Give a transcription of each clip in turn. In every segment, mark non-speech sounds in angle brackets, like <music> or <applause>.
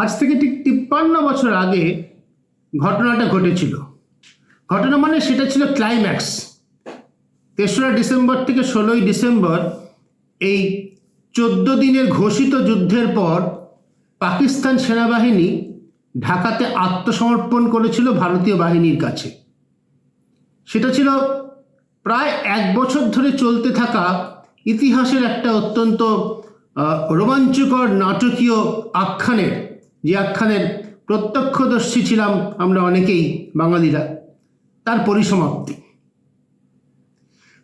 আজ থেকে ঠিক তিপ্পান্ন বছর আগে ঘটনাটা ঘটেছিল। ঘটনা মানে সেটা ছিল ক্লাইম্যাক্স তেসরা ডিসেম্বর থেকে ষোলোই ডিসেম্বর এই চোদ্দ দিনের ঘোষিত যুদ্ধের পর পাকিস্তান সেনাবাহিনী ঢাকাতে আত্মসমর্পণ করেছিল ভারতীয় বাহিনীর কাছে। সেটা ছিল প্রায় এক বছর ধরে চলতে থাকা ইতিহাসের একটা অত্যন্ত রোমাঞ্চকর নাটকীয় আখ্যানের যে আখ্যানের প্রত্যক্ষদর্শী ছিলাম আমরা অনেকেই বাঙালিরা। তার পরিসমাপ্তি।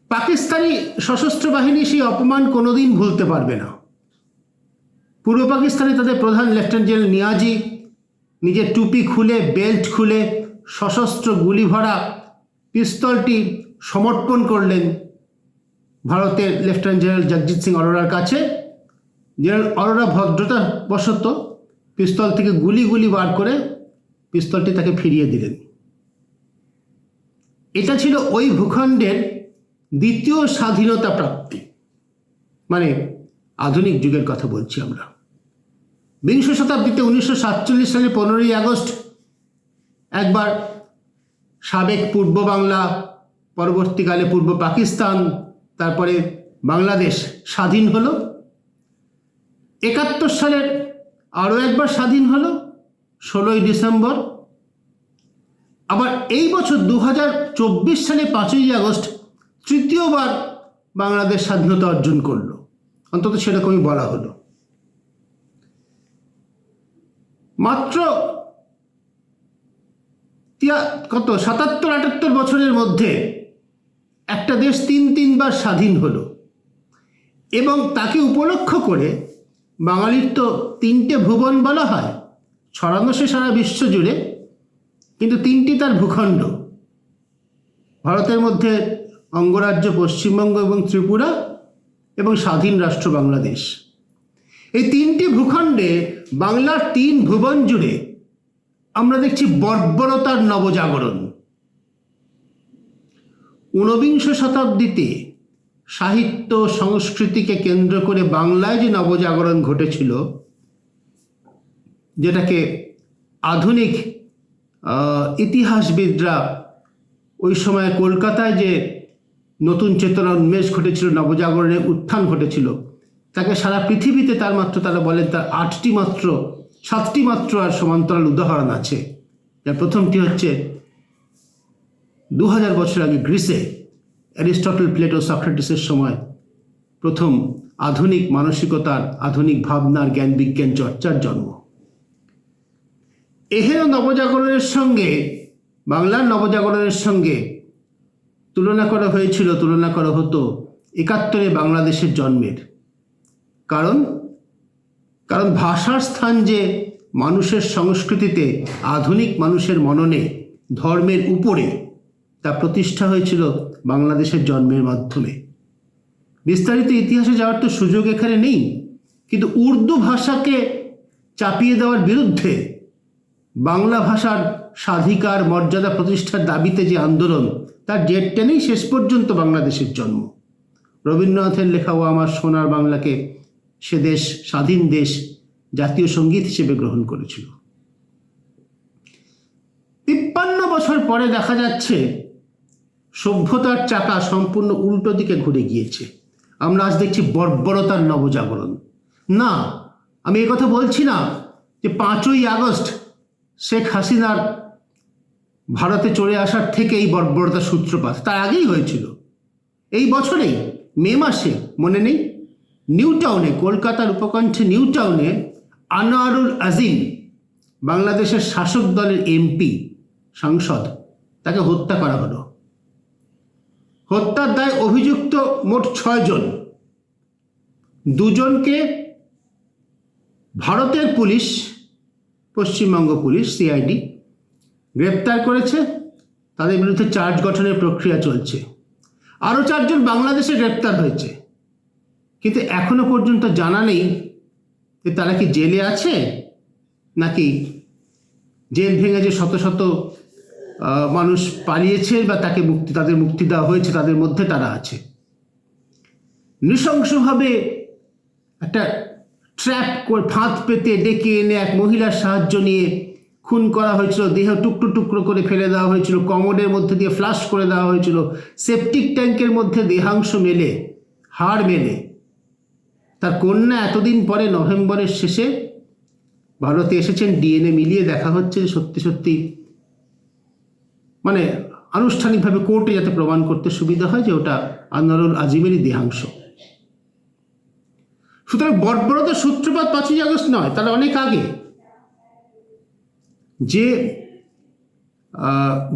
পাকিস্তানি সশস্ত্র বাহিনী সেই অপমান কোনোদিন ভুলতে পারবে না। পূর্ব পাকিস্তানে তাদের প্রধান লেফটেন্যান্ট জেনারেল নিয়াজি নিজের টুপি খুলে, বেল্ট খুলে, সশস্ত্র গুলি ভরা পিস্তলটি সমর্পণ করলেন ভারতের লেফটেন্যান্ট জেনারেল জগজিৎ সিং অরোরার কাছে। জেনারেল অরোরা ভদ্রতা বশত পিস্তল থেকে গুলি গুলি বার করে পিস্তলটি তাকে ফিরিয়ে দিলেন। এটা ছিল ওই ভূখণ্ডের দ্বিতীয় স্বাধীনতা প্রাপ্তি। মানে আধুনিক যুগের কথা বলছি আমরা। বিংশ শতাব্দীতে উনিশশো সাতচল্লিশ সালে পনেরোই আগস্ট একবার সাবেক পূর্ব বাংলা, পরবর্তীকালে পূর্ব পাকিস্তান, তারপরে বাংলাদেশ স্বাধীন হলো। একাত্তর সালের আরও একবার স্বাধীন হলো ষোলোই ডিসেম্বর। আবার এই বছর দু সালে পাঁচই আগস্ট তৃতীয়বার বাংলাদেশ স্বাধীনতা অর্জন করল। অন্তত সেরকমই বলা হলো। মাত্র কত? সাতাত্তর, আটাত্তর বছরের মধ্যে একটা দেশ তিন তিনবার স্বাধীন হলো এবং তাকে উপলক্ষ করে বাঙালির তো তিনটে ভুবন বলা হয়, ছড়ানো সে সারা বিশ্ব জুড়ে, কিন্তু তিনটি তার ভূখণ্ড। ভারতের মধ্যে অঙ্গরাজ্য, পশ্চিমবঙ্গ এবং ত্রিপুরা এবং স্বাধীন রাষ্ট্র বাংলাদেশ। এই তিনটি ভূখণ্ডে বাংলার তিন ভুবন জুড়ে আমরা দেখছি বর্বরতার নবজাগরণ। ঊনবিংশ শতাব্দীতে সাহিত্য সংস্কৃতিকে কেন্দ্র করে বাংলায় যে নবজাগরণ ঘটেছিল, যেটাকে আধুনিক ইতিহাসবিদরা ওই সময় কলকাতায় যে নতুন চেতনা উন্মেষ ঘটেছিল, নবজাগরণের উত্থান ঘটেছিল, তাকে সারা পৃথিবীতে তার মাত্র তারা বলেন তার আটটি মাত্র, সাতটি মাত্র আর সমান্তরাল উদাহরণ আছে। যার প্রথমটি হচ্ছে দু হাজার বছর আগে গ্রিসে অ্যারিস্টটল, প্লেটো, সক্রেটিসের সময় প্রথম আধুনিক মানসিকতার, আধুনিক ভাবনার, জ্ঞান বিজ্ঞান চর্চার জন্ম। এহেন নবজাগরণের সঙ্গে, বাংলার নবজাগরণের সঙ্গে তুলনা করা হয়েছিল, তুলনা করা হতো একাত্তরে বাংলাদেশের জন্মের। কারণ কারণ ভাষার স্থান যে মানুষের সংস্কৃতিতে, আধুনিক মানুষের মননে, ধর্মের উপরে তা প্রতিষ্ঠা হয়েছিল বাংলাদেশের জন্মের মাধ্যমে। বিস্তারিত ইতিহাসে যাওয়ার তো সুযোগ এখানে নেই, কিন্তু উর্দু ভাষাকে চাপিয়ে দেওয়ার বিরুদ্ধে বাংলা ভাষার স্বাধিকার, মর্যাদা প্রতিষ্ঠার দাবিতে যে আন্দোলন, তার জেট টেনেই শেষ পর্যন্ত বাংলাদেশের জন্ম। রবীন্দ্রনাথের লেখা ও আমার সোনার বাংলাকে সে দেশ, স্বাধীন দেশ, জাতীয় সংগীত হিসেবে গ্রহণ করেছিল। তিপ্পান্ন বছর পরে দেখা যাচ্ছে সভ্যতার চাকা সম্পূর্ণ উল্টো দিকে ঘুরে গিয়েছে। আমরা আজ দেখছি বর্বরতার নবজাগরণ। না, আমি কথা বলছি না যে পাঁচই আগস্ট শেখ হাসিনার ভারতে চলে আসার থেকে এই বর্বরতার সূত্রপাত। তার আগেই হয়েছিল। এই বছরেই, মে মাসে, মনে নেই? নিউ টাউনে, কলকাতার উপকণ্ঠে নিউ টাউনে আনোয়ারুল আজিম, বাংলাদেশের শাসক দলের এমপি, সাংসদ, তাকে হত্যা করা হলো। হত্যার দায় অভিযুক্ত মোট ছয়জন দুজনকে ভারতের পুলিশ, পশ্চিমবঙ্গ পুলিশ, সিআইডি, গ্রেপ্তার করেছে। তাদের বিরুদ্ধে চার্জ গঠনের প্রক্রিয়া চলছে। আরও চারজন বাংলাদেশে গ্রেপ্তার হয়েছে। কিন্তু এখনও পর্যন্ত জানা নেই যে তারা কি জেলে আছে নাকি জেল ভেঙে যে শত শত মানুষ পালিয়েছে বা তাকে মুক্তি, তাদের মুক্তি দেওয়া হয়েছে, তাদের মধ্যে তারা আছে। নৃশংসভাবে একটা ট্র্যাপ করে ফাঁদ পেতে ডেকে এনে এক মহিলার সাহায্য নিয়ে খুন করা হয়েছিল, দেহ টুকরো টুকরো করে ফেলে দেওয়া হয়েছিল, কমোডের মধ্যে দিয়ে ফ্লাশ করে দেওয়া হয়েছিল, সেপটিক ট্যাঙ্কের মধ্যে দেহাংশ মেলে, হাড় মেলে। তার কন্যা এতদিন পরে নভেম্বরের শেষে ভারতে এসেছেন, ডিএনএ মিলিয়ে দেখা হচ্ছে যে সত্যি সত্যি মানে আনুষ্ঠানিকভাবে কোর্টে যাতে প্রমাণ করতে সুবিধা হয় যে ওটা আনোয়ারুল আজিমেরই দেহাংশ। সুতরাং বর্বরতার সূত্রপাত পাঁচই আগস্ট নয় তার অনেক আগে। যে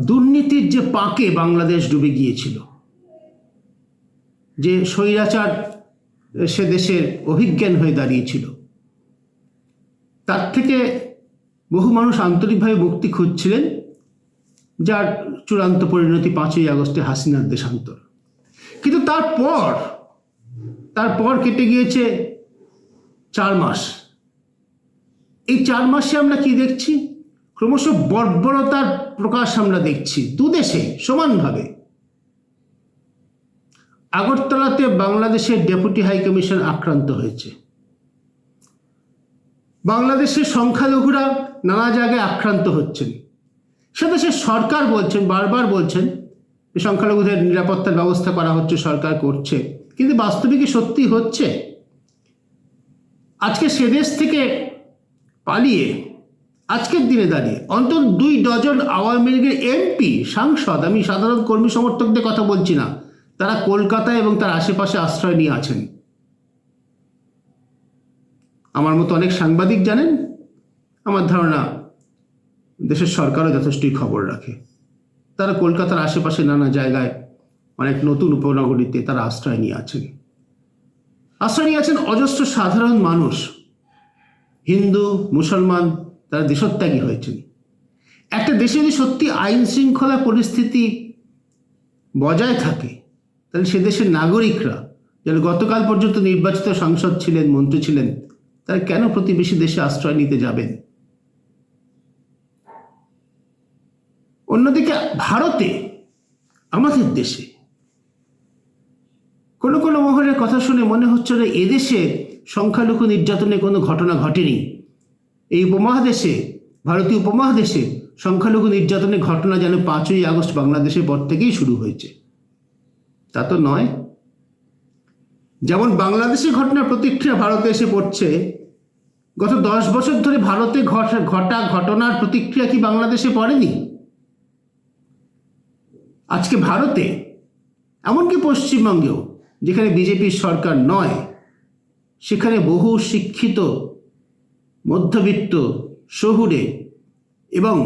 দুর্নীতির যে পাকে বাংলাদেশ ডুবে গিয়েছিল, যে স্বৈরাচার সে দেশের অভিজ্ঞান হয়ে দাঁড়িয়েছিল, তার থেকে বহু মানুষ আন্তরিকভাবে মুক্তি খুঁজছিলেন। যার চূড়ান্ত পরিণতি পাঁচই আগস্টে হাসিনার দেশান্তর। কিন্তু তারপর তারপর কেটে গিয়েছে চার মাস। এই চার মাসে আমরা কি দেখছি? ক্রমশ বর্বরতার প্রকাশ আমরা দেখছি দুদেশে সমানভাবে। আগরতলাতে বাংলাদেশের ডেপুটি হাই কমিশন আক্রান্ত হয়েছে। বাংলাদেশের সংখ্যালঘুরা নানা জায়গায় আক্রান্ত হচ্ছেন। সে সরকার বলছেন, বারবার বলছেন সংখ্যালঘুদের নিরাপত্তার ব্যবস্থা করা হচ্ছে, সরকার করছে। কিন্তু বাস্তবে কি সত্যি হচ্ছে? আজকে সে দেশ থেকে পালিয়ে, আজকের দিনে দাঁড়িয়ে অন্তত দুই ডজন আওয়ামী লীগের এমপি, সাংসদ, আমি সাধারণ কর্মী সমর্থকদের কথা বলছি না, তারা কলকাতা এবং তার আশেপাশে আশ্রয় নিয়ে আছেন। আমার মতো অনেক সাংবাদিক জানেন? আমার ধারণা দেশের সরকারও যথেষ্টই খবর রাখে। তারা কলকাতার আশেপাশে নানা জায়গায় অনেক নতুন উপনগরীতে তারা আশ্রয় নিয়ে আছেন আশ্রয় নিয়ে আছেন অজস্র সাধারণ মানুষ। হিন্দু, মুসলমান, তারা দেশত্যাগী হয়েছেন। একটা দেশে যদি সত্যি আইন শৃঙ্খলা পরিস্থিতি বজায় থাকে, তাহলে সে দেশের নাগরিকরা, যারা গতকাল পর্যন্ত নির্বাচিত সাংসদ ছিলেন, মন্ত্রী ছিলেন, তারা কেন প্রতিবেশী দেশে আশ্রয় নিতে যাবেন? অন্যদিকে ভারতে, আমাদের দেশে, কোনো কোনো মহলের কথা শুনে মনে হচ্ছে যে এদেশে সংখ্যালঘু নির্যাতনে কোনো ঘটনা ঘটেনি। এই উপমহাদেশে, ভারতীয় উপমহাদেশে সংখ্যালঘু নির্যাতনের ঘটনা যেন পাঁচই আগস্ট বাংলাদেশের পর থেকেই শুরু হয়েছে। তা তো নয়। যেমন বাংলাদেশের ঘটনার প্রতিক্রিয়া ভারতে এসে পড়ছে, গত দশ বছর ধরে ভারতে ঘটা ঘটা, ঘটনার প্রতিক্রিয়া কি বাংলাদেশে পড়েনি? আজকে ভারতে, এমনকি পশ্চিমবঙ্গেও, যেখানে বিজেপির সরকার নয়, সেখানে বহু শিক্ষিত, মধ্যবিত্ত, শহুরে এবং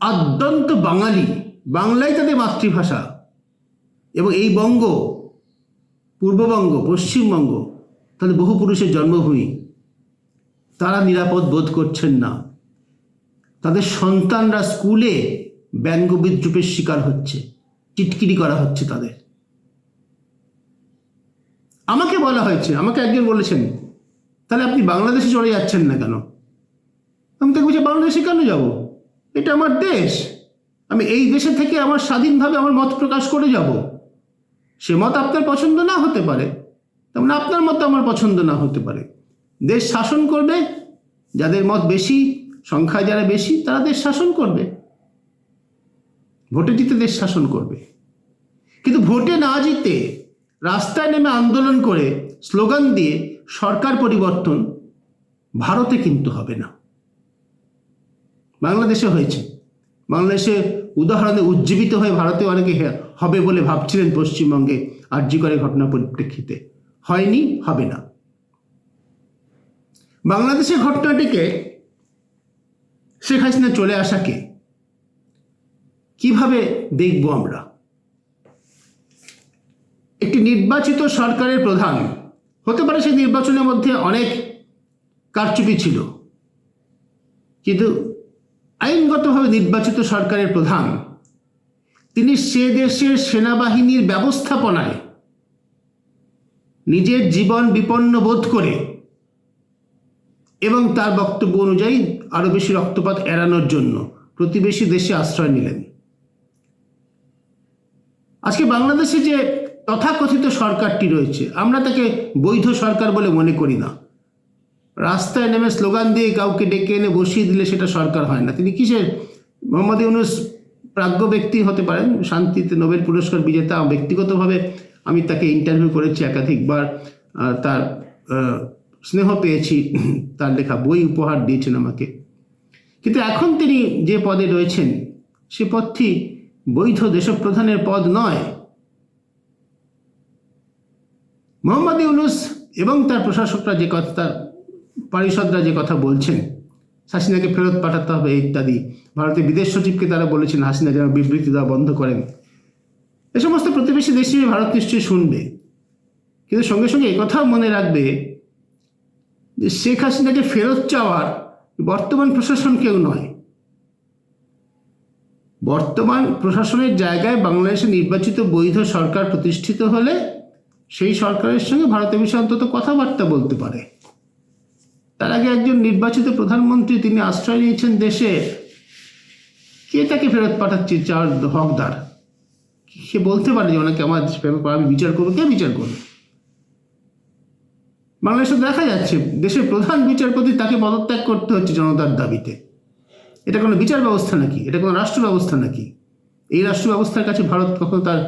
আদ্যন্ত বাঙালি, বাংলাই তাদের মাতৃভাষা এবং এই বঙ্গ, পূর্ববঙ্গ, পশ্চিমবঙ্গ, তাদের বহু পুরুষের জন্মভূমি, তারা নিরাপদ বোধ করছেন না। তাদের সন্তানরা স্কুলে ব্যঙ্গ বিদ্রুপের শিকার হচ্ছে। টিটকিরি করা হচ্ছে তাদের। আমাকে বলা হয়েছে, আমাকে একজন বলেছেন, তাহলে আপনি বাংলাদেশে চলে যাচ্ছেন না কেন? আমি তাকে বলছি, বাংলাদেশে কেন যাব? এটা আমার দেশ। আমি এই দেশে থেকে আমার স্বাধীনভাবে আমার মত প্রকাশ করে যাব। সে মত আপনার পছন্দ না হতে পারে, তেমন আপনার মত আমার পছন্দ না হতে পারে। দেশ শাসন করবে, যাদের মত বেশি, সংখ্যায় যারা বেশি, তারা দেশ শাসন করবে। ভোটে জিতে দেশ শাসন করবে। কিন্তু ভোটে না জিতে রাস্তায় নেমে আন্দোলন করে স্লোগান দিয়ে সরকার পরিবর্তন ভারতে কিন্তু হবে না। বাংলাদেশে হয়েছে। বাংলাদেশে উদাহরণে উজ্জীবিত হয়ে ভারতে অনেকে হবে বলে ভাবছিলেন পশ্চিমবঙ্গে আর্জি করে ঘটনা পরিপ্রেক্ষিতে। হয়নি, হবে না। বাংলাদেশের ঘটনাটিকে শেখ হাসিনা চলে আসাকে কীভাবে দেখব আমরা? একটি নির্বাচিত সরকারের প্রধান, হতে পারে সেই নির্বাচনের মধ্যে অনেক কারচুপি ছিল, কিন্তু আইনগতভাবে নির্বাচিত সরকারের প্রধান, তিনি সে দেশের সেনাবাহিনীর ব্যবস্থাপনায় নিজের জীবন বিপন্ন বোধ করে এবং তার বক্তব্য অনুযায়ী আরও বেশি রক্তপাত এড়ানোর জন্য প্রতিবেশী দেশে আশ্রয় নিলেন। আজকে বাংলাদেশে যে তথাকথিত সরকারটি রয়েছে, আমরা তাকে বৈধ সরকার বলে মনে করি না। রাস্তায় নেমে স্লোগান দিয়ে কাউকে ডেকে এনে বসিয়ে দিলে সেটা সরকার হয় না। তিনি কিসের? মোহাম্মদ ইউনুস প্রাজ্ঞ ব্যক্তি হতে পারেন, শান্তিতে নোবেল পুরস্কার বিজেতা ব্যক্তিগতভাবে আমি তাকে ইন্টারভিউ করেছি একাধিকবার তার স্নেহ পেয়েছি, তার লেখা বই উপহার দিয়েছেন আমাকে। কিন্তু এখন তিনি যে পদে রয়েছেন, সে পদটি বৈধ দেশপ্রধানের পদ নয়। মোহাম্মদ ইউনুস এবং তার প্রশাসকরা যে কথা, তার পারিষদরা যে কথা বলছেন, হাসিনাকে ফেরত পাঠাতে হবে ইত্যাদি। ভারতের বিদেশ সচিবকে তারা বলেছেন, হাসিনা যেন বিবৃতি দেওয়া বন্ধ করেন। এ সমস্ত প্রতিবেশী দেশ হিসেবে ভারত নিশ্চয়ই শুনবে। কিন্তু সঙ্গে সঙ্গে একথাও মনে রাখবে যে শেখ হাসিনাকে ফেরত চাওয়ার বর্তমান প্রশাসন কেউ নয়। বর্তমান প্রশাসনের জায়গায় বাংলাদেশে নির্বাচিত বৈধ সরকার প্রতিষ্ঠিত হলে সেই সরকারের সঙ্গে ভারতের বিষয়ে অন্তত কথাবার্তা বলতে পারে। তার আগে একজন নির্বাচিত প্রধানমন্ত্রী তিনি আশ্রয় নিয়েছেন দেশে। কে তাকে ফেরত পাঠাচ্ছে চার হকদার? সে বলতে পারে যে ওনাকে আমার আমি বিচার করব, কে বিচার করবে? বাংলাদেশে দেখা যাচ্ছে, দেশের প্রধান বিচারপতি তাকে পদত্যাগ করতে হচ্ছে জনতার দাবিতে। এটা কোনো বিচার ব্যবস্থা নাকি? এটা কোনো রাষ্ট্র ব্যবস্থা নাকি? এই রাষ্ট্র ব্যবস্থার কাছে ভারত কখনো তার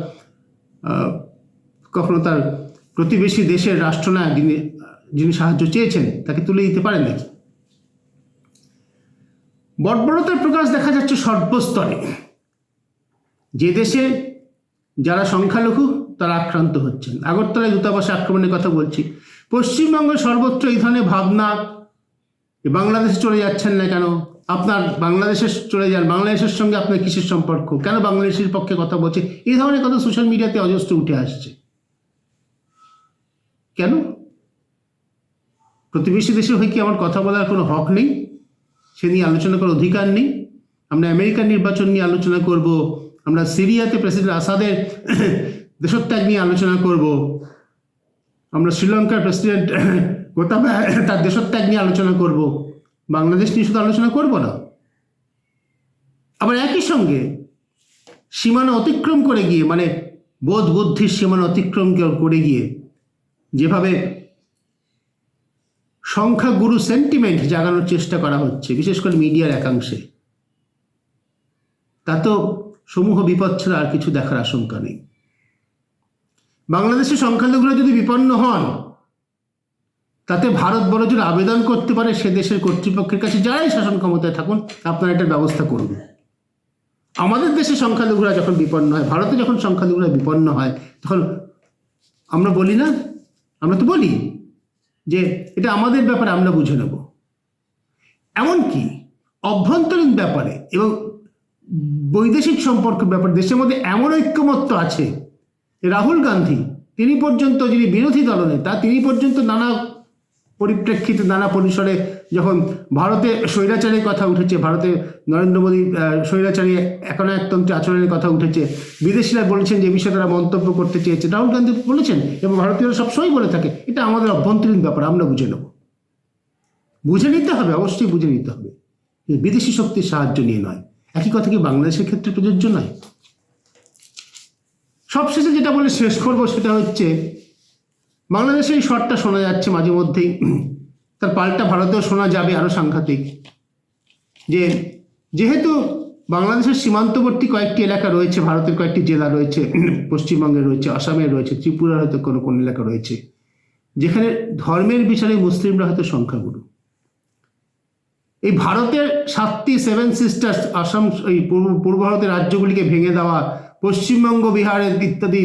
কখনো তার প্রতিবেশী দেশের রাষ্ট্রনায়ক যিনি যিনি সাহায্য চেয়েছেন, তাকে তুলে দিতে পারেন নাকি? বর্বরতার প্রকাশ দেখা যাচ্ছে সর্বস্তরে। যে দেশে যারা সংখ্যালঘু, তারা আক্রান্ত হচ্ছেন। আগরতলায় দূতাবাসে আক্রমণের কথা বলছি। পশ্চিমবঙ্গে সর্বত্র এই ধরনের ভাবনা বাংলাদেশে চলে যাচ্ছেন না কেন? আপনার বাংলাদেশে চলে যান, বাংলাদেশের সঙ্গে আপনার কিসের সম্পর্ক? কেন বাংলাদেশের পক্ষে কথা বলছে? এই ধরনের কথা সোশ্যাল মিডিয়াতে অজস্র উঠে আসছে। কেন? প্রতিবেশী দেশের হয়ে কি আমার কথা বলার কোনো হক নেই? সে নিয়ে আলোচনা করার অধিকার নেই? আমরা আমেরিকার নির্বাচন নিয়ে আলোচনা করব, আমরা সিরিয়াতে প্রেসিডেন্ট আসাদের <clears throat> দেশত্যাগ নিয়ে আলোচনা করব, আমরা শ্রীলঙ্কার প্রেসিডেন্ট <clears throat> গোতাবা তার দেশত্যাগ নিয়ে আলোচনা করব। বাংলাদেশ নিয়ে শুধু আলোচনা করব না, আবার একই সঙ্গে সীমানা অতিক্রম করে গিয়ে মানে বোধ বুদ্ধির সীমানা অতিক্রম করে গিয়ে যেভাবে সংখ্যাগুরু সেন্টিমেন্ট জাগানোর চেষ্টা করা হচ্ছে, বিশেষ করে মিডিয়ার একাংশে, তা তো সমূহ বিপদ ছাড়া আর কিছু দেখার আশঙ্কা নেই। বাংলাদেশের সংখ্যালঘুরা যদি বিপন্ন হন তাতে ভারত বড় জোর আবেদন করতে পারে, সে দেশের কর্তৃপক্ষের কাছে যারাই শাসন ক্ষমতায় থাকুন, আপনারা এটার ব্যবস্থা করুন। আমাদের দেশে সংখ্যালঘুরা যখন বিপন্ন হয়, ভারতে যখন সংখ্যালঘুরা বিপন্ন হয়, তখন আমরা বলি না? আমরা তো বলি যে এটা আমাদের ব্যাপারে আমরা বুঝে নেব। এমনকি অভ্যন্তরীণ ব্যাপারে এবং বৈদেশিক সম্পর্ক ব্যাপারে, দেশের মধ্যে এমন ঐক্যমত্য আছে রাহুল গান্ধী, তিনি পর্যন্ত যিনি বিরোধী দলনেতা তিনি পর্যন্ত নানা পরিপ্রেক্ষিতে নানা পরিসরে যখন ভারতে স্বৈরাচারের কথা উঠেছে, ভারতে নরেন্দ্র মোদী স্বৈরাচারী এখন একতন্ত্রে আচরণের কথা উঠেছে, বিদেশিরা বলেছেন যে বিষয়ে তারা মন্তব্য করতে চেয়েছে, রাহুল গান্ধী বলেছেন, এবং ভারতীয়রা সবসময় বলে থাকে, এটা আমাদের অভ্যন্তরীণ ব্যাপার, আমরা বুঝে নেব। বুঝে নিতে হবে, অবশ্যই বুঝে নিতে হবে। বিদেশি শক্তির সাহায্য নিয়ে নয়, একই কথা কি বাংলাদেশের ক্ষেত্রে প্রযোজ্য নয়? সবশেষে যেটা বলে শেষ করব সেটা হচ্ছে বাংলাদেশে এই শটটা শোনা যাচ্ছে মাঝে মধ্যেই। তার পাল্টা ভারতেও শোনা যাবে আরও সাংঘাতিক। যে যেহেতু বাংলাদেশের সীমান্তবর্তী কয়েকটি এলাকা রয়েছে, ভারতের কয়েকটি জেলা রয়েছে, পশ্চিমবঙ্গে রয়েছে, আসামে রয়েছে, ত্রিপুরার হয়তো কোনো কোনো এলাকা রয়েছে, যেখানে ধর্মের বিচারে মুসলিমরা হয়তো সংখ্যাগুরু। এই ভারতের সাতটি সেভেন সিস্টার্স আসাম, এই পূর্ব পূর্ব ভারতের রাজ্যগুলিকে ভেঙে দেওয়া পশ্চিমবঙ্গ, বিহারের ইত্যাদি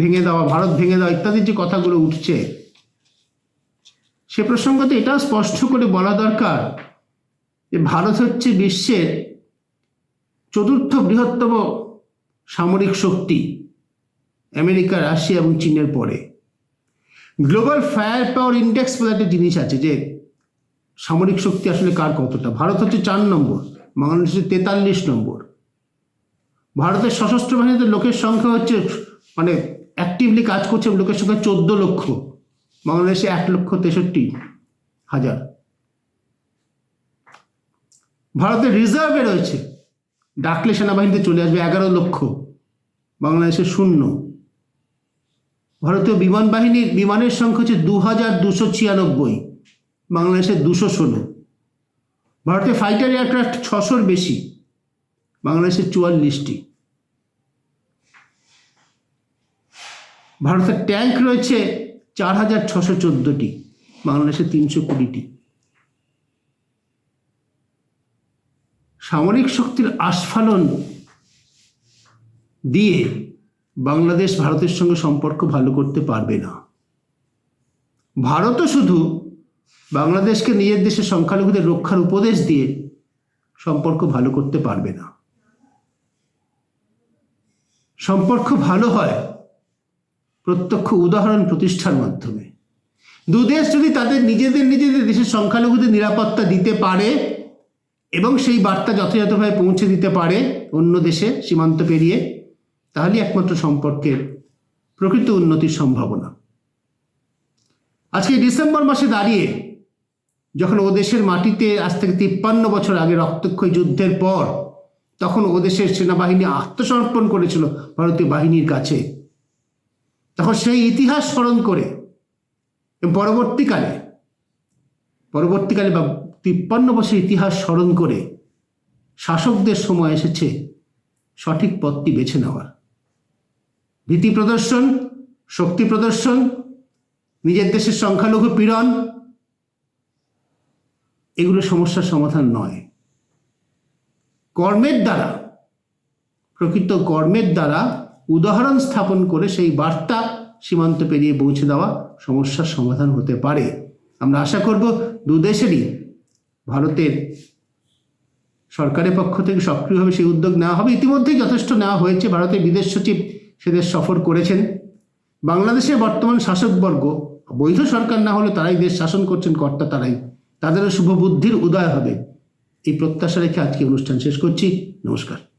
ভেঙে দেওয়া, ভারত ভেঙে দেওয়া ইত্যাদি যে কথাগুলো উঠছে, সে প্রসঙ্গতে এটাও স্পষ্ট করে বলা দরকার যে ভারত হচ্ছে বিশ্বের চতুর্থ বৃহত্তম সামরিক শক্তি, আমেরিকা, রাশিয়া এবং চীনের পরে। গ্লোবাল ফায়ার পাওয়ার ইন্ডেক্স বলে একটা জিনিস আছে যে, সামরিক শক্তি আসলে কার কতটা? ভারত হচ্ছে চার নম্বর, বাংলাদেশ হচ্ছে তেতাল্লিশ নম্বর। ভারতের সশস্ত্র বাহিনীতে লোকের সংখ্যা হচ্ছে মানে অ্যাক্টিভলি কাজ করছে লোকের সংখ্যা চোদ্দ লক্ষ। বাংলাদেশে এক লক্ষ তেষট্টি হাজার। ভারতের রিজার্ভে রয়েছে। ডাকলে সেনাবাহিনীতে চলে আসবে এগারো লক্ষ। বাংলাদেশে শূন্য। ভারতীয় বিমান বাহিনীর বিমানের সংখ্যা হচ্ছে দু হাজার দুশো ছিয়ানব্বই। বাংলাদেশের দুশো ষোলো। ভারতে ফাইটার এয়ারক্রাফট ছশোর বেশি। বাংলাদেশের চুয়াল্লিশটি। ভারতের ট্যাঙ্ক রয়েছে চার হাজার ছশো চোদ্দোটি, বাংলাদেশে তিনশো কুড়িটি। সামরিক শক্তির আস্ফালন দিয়ে বাংলাদেশ ভারতের সঙ্গে সম্পর্ক ভালো করতে পারবে না। ভারতও শুধু বাংলাদেশকে নিজের দেশের সংখ্যালঘুদের রক্ষার উপদেশ দিয়ে সম্পর্ক ভালো করতে পারবে না। সম্পর্ক ভালো হয়, প্রত্যক্ষ উদাহরণ প্রতিষ্ঠার মাধ্যমে। দু দেশ যদি তাদের নিজেদের নিজেদের দেশের সংখ্যালঘুদের নিরাপত্তা দিতে পারে এবং সেই বার্তা যথাযথভাবে পৌঁছে দিতে পারে অন্য দেশে সীমান্ত পেরিয়ে, তাহলে একমাত্র সম্পর্কের প্রকৃত উন্নতির সম্ভাবনা। আজকে ডিসেম্বর মাসে দাঁড়িয়ে যখন ও দেশের মাটিতে আজ থেকে তিপ্পান্ন বছর আগে রক্তক্ষয়ী যুদ্ধের পর তখন ও দেশের সেনাবাহিনী আত্মসমর্পণ করেছিল ভারতীয় বাহিনীর কাছে। তখন সেই ইতিহাস স্মরণ করে পরবর্তীকালে পরবর্তীকালে বা তিপ্পান্ন বছর ইতিহাস স্মরণ করে শাসকদের সময় এসেছে সঠিক পথটি বেছে নেওয়ার। ভীতি প্রদর্শন, শক্তি প্রদর্শন, নিজের দেশের সংখ্যালঘু পীড়ন, এগুলো সমস্যার সমাধান নয়। কর্মের দ্বারা, প্রকৃত কর্মের দ্বারা উদাহরণ স্থাপন করে সেই বার্তা সীমান্ত পেরিয়ে পৌঁছে দেওয়া সমস্যার সমাধান হতে পারে। আমরা আশা করব দুদেশেরই ভারতের সরকারের পক্ষ থেকে সক্রিয়ভাবে সেই উদ্যোগ নেওয়া হবে। ইতিমধ্যেই যথেষ্ট নেওয়া হয়েছে। ভারতের বিদেশ সচিব সেদেশ সফর করেছেন। বাংলাদেশের বর্তমান শাসকবর্গ, বৈধ সরকার না হলে তারাই দেশ শাসন করছেন, কর্তা তারাই। তাদেরও শুভ বুদ্ধির উদয় হবে। এই প্রত্যাশা রেখে আজকে অনুষ্ঠান শেষ করছি। নমস্কার।